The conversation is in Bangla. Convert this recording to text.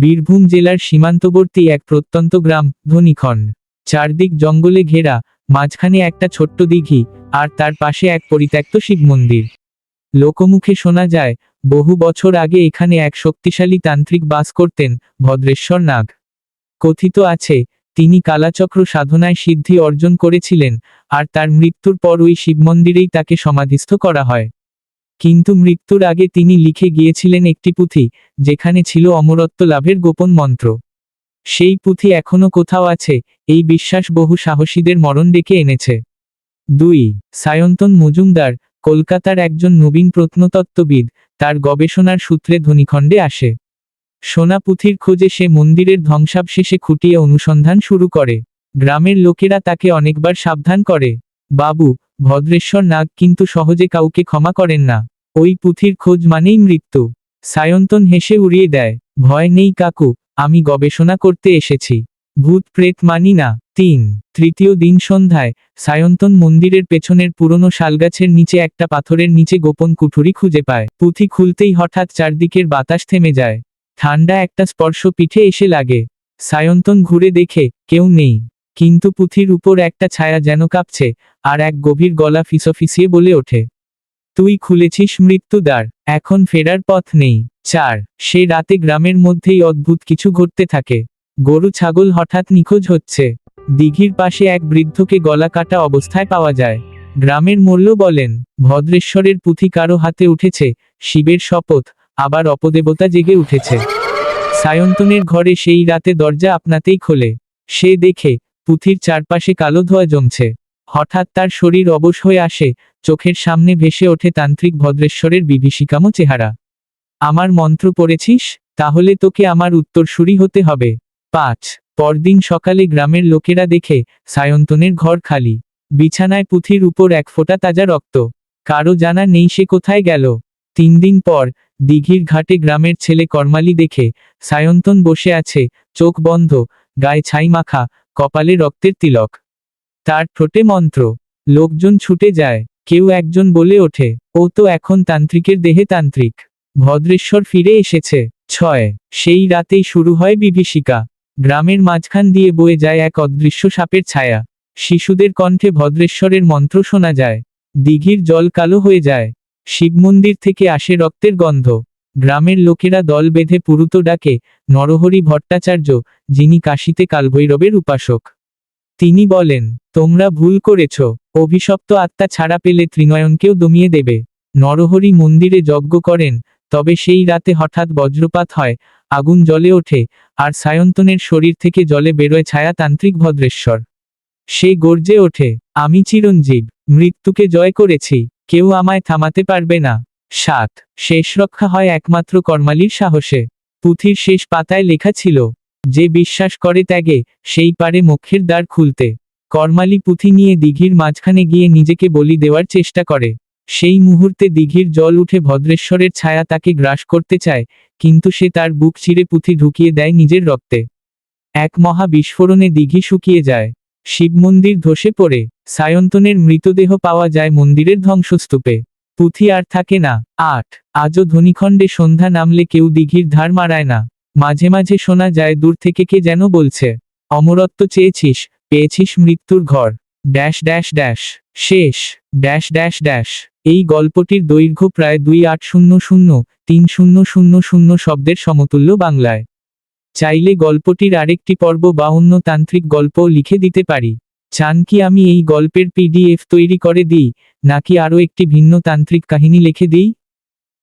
বীরভূম জেলার সীমান্তবর্তী এক প্রত্যন্ত গ্রাম, ধনিখণ্ড। চারদিক জঙ্গলে ঘেরা, মাঝখানে একটা ছোট্ট দিঘি, আর তার পাশে এক পরিত্যক্ত শিব মন্দির। লোকমুখে শোনা যায়, বহু বছর আগে এখানে এক শক্তিশালী তান্ত্রিক বাস করতেন, ভদ্রেশ্বর নাগ। কথিত আছে, তিনি কালাচক্র সাধনায় সিদ্ধি অর্জন করেছিলেন, আর তার মৃত্যুর পর ওই শিব মন্দিরেই তাকে সমাধিস্থ করা হয়। কিন্তু মৃত্যুর আগে তিনি লিখে গিয়েছিলেন একটি পুঁথি, যেখানে ছিল অমরত্ব লাভের গোপন মন্ত্র। সেই পুঁথি এখনও কোথাও আছে, এই বিশ্বাস বহু সাহসীদের মরণ ডেকে এনেছে। দুই, সায়ন্তন মজুমদার, কলকাতার একজন নবীন প্রত্নতত্ত্ববিদ, তার গবেষণার সূত্রে ধনিখণ্ডে আসে। সোনা পুঁথির খোঁজে সে মন্দিরের ধ্বংসাবশেষে খুঁটিয়ে অনুসন্ধান শুরু করে। গ্রামের লোকেরা তাকে অনেকবার সাবধান করে। বাবু ভদ্রেশ্বর নাগ কিন্তু সহজে কাউকে ক্ষমা করেন না। ওই পুঁথির খোঁজ মানেই মৃত্যু। সায়ন্তন হেসে উড়িয়ে দেয়, ভয় নেই কাকু, আমি গবেষণা করতে এসেছি। ভূত প্রেত মানি না। তিন, তৃতীয় দিন সন্ধ্যায় সায়ন্তন মন্দিরের পেছনের পুরনো শালগাছের নিচে একটা পাথরের নিচে গোপন কুঠুরি খুঁজে পায়। পুঁথি খুলতেই হঠাৎ চারদিকের বাতাস থেমে যায়। ঠান্ডা একটা স্পর্শ পিঠে এসে লাগে। সায়ন্তন ঘুরে দেখে, কেউ নেই। কিন্তু পুঁথির উপর একটা ছায়া যেন কাঁপছে, আর এক গভীর গলা ফিসফিসিয়ে বলে ওঠে, তুই খুলেছিস মৃত্যুদ্বার এখন ফেরার পথ নেই। চার, সে রাতে গ্রামের মধ্যেই অদ্ভুত কিছু ঘটতে থাকে। গরু ছাগল হঠাৎ নিখোঁজ হচ্ছে। দিঘির পাশে এক বৃদ্ধকে গলা কাটা অবস্থায় পাওয়া যায়। গ্রামের মূল্য বলেন, ভদ্রেশ্বরের পুঁথি কারও হাতে উঠেছে, শিবের শপথ, আবার অপদেবতা জেগে উঠেছে। সায়ন্তনের ঘরে সেই রাতে দরজা আপনাতেই খোলে। সে দেখে পুঁথির চারপাশে কালো ধোয়া জমছে। হঠাৎ তার শরীর অবশ হয়ে আসে, চোখের সামনে ভেসে ওঠে তান্ত্রিক ভদ্রেশ্বরের বিভীষিকামো চেহারা। আমার মন্ত্র পড়েছিস? তাহলে তোকে আমার উত্তরসূরি হতে হবে। পাঁচ, পরদিন সকালে গ্রামের লোকেরা দেখে সায়ন্তনের ঘর খালি। বিছানায় পুঁথির উপর এক ফোঁটা তাজা রক্ত। কারও জানা নেই সে কোথায় গেল। তিন দিন পর, দিঘির ঘাটে গ্রামের ছেলে কর্মালি দেখে সায়ন্তন বসে আছে, চোখ বন্ধ, গায়ে ছাই মাখা কপালে রক্তের তিলক। তার ঠোঁটে মন্ত্র, লোকজন ছুটে যায়, কেউ একজন বলে ওঠে, ও তো এখন তান্ত্রিকের দেহে তান্ত্রিক। ভদ্রেশ্বর ফিরে এসেছে। ছয়, সেই রাতেই শুরু হয় বিভীষিকা। গ্রামের মাঝখান দিয়ে বয়ে যায় এক অদৃশ্য সাপের ছায়া। শিশুদের কণ্ঠে ভদ্রেশ্বরের মন্ত্র শোনা যায়। দিঘির জল কালো হয়ে যায়। শিবমন্দির থেকে আসে রক্তের গন্ধ। গ্রামের লোকেরা দল বেঁধে পুরুত ডাকে, নরহরি ভট্টাচার্য, যিনি কাশীতে কালভৈরবের উপাসক। তিনি বলেন, তোমরা ভুল করেছ, অভিশপ্ত আত্মা ছাড়া পেলে ত্রিনয়নকেও দমিয়ে দেবে। নরহরি মন্দিরে যজ্ঞ করেন, তবে সেই রাতে হঠাৎ বজ্রপাত হয়, আগুন জ্বলে ওঠে, আর সায়ন্তনের শরীর থেকে জলে বেরোয় ছায়া তান্ত্রিক ভদ্রেশ্বর। সে গর্জে ওঠে, আমি চিরঞ্জীব, মৃত্যুকে জয় করেছি, কেউ আমায় থামাতে পারবে না। সাত, শেষ রক্ষা হয় একমাত্র কর্মালির সাহসে। পুঁথির শেষ পাতায় লেখা ছিল, যে বিশ্বাস করে ত্যাগে, সেই পারে মোক্ষের দ্বার খুলতে। কর্মালি পুঁথি নিয়ে দিঘির মাঝখানে গিয়ে নিজেকে বলি দেওয়ার চেষ্টা করে। সেই মুহূর্তে দিঘির জল উঠে ভদ্রেশ্বরের ছায়া তাকে গ্রাস করতে চায়, কিন্তু সে তার বুক চিরে পুঁথি ঢুকিয়ে দেয় নিজের রক্তে। এক মহা বিস্ফোরণে দিঘি শুকিয়ে যায়। শিব মন্দির ধসে পড়ে, সায়ন্তনের মৃতদেহ পাওয়া যায় মন্দিরের ধ্বংসস্তূপে। পুঁথি আর থাকে না। আট, আজও ধনিখণ্ডে সন্ধ্যা নামলে কেউ দিঘির ধার মারায় না। মাঝে মাঝে শোনা যায়, দূর থেকে কে যেন বলছে, অমরত্ব চেয়েছিস, পেয়েছিস মৃত্যুর ঘর। ড্যাশ ড্যাশ ড্যাশ, শেষ, ড্যাশ ড্যাশ ড্যাশ। এই গল্পটির দৈর্ঘ্য প্রায় দুই আট শূন্য শূন্য, তিন শূন্য শূন্য শূন্য শব্দের সমতুল্য বাংলায়। চাইলে গল্পটির আরেকটি পর্ব বা অন্য তান্ত্রিক গল্পও লিখে দিতে পারি। চান কি আমি এই গল্পের পিডিএফ তৈরি করে দিই, নাকি আরও একটি ভিন্ন তান্ত্রিক কাহিনী লিখে দিই?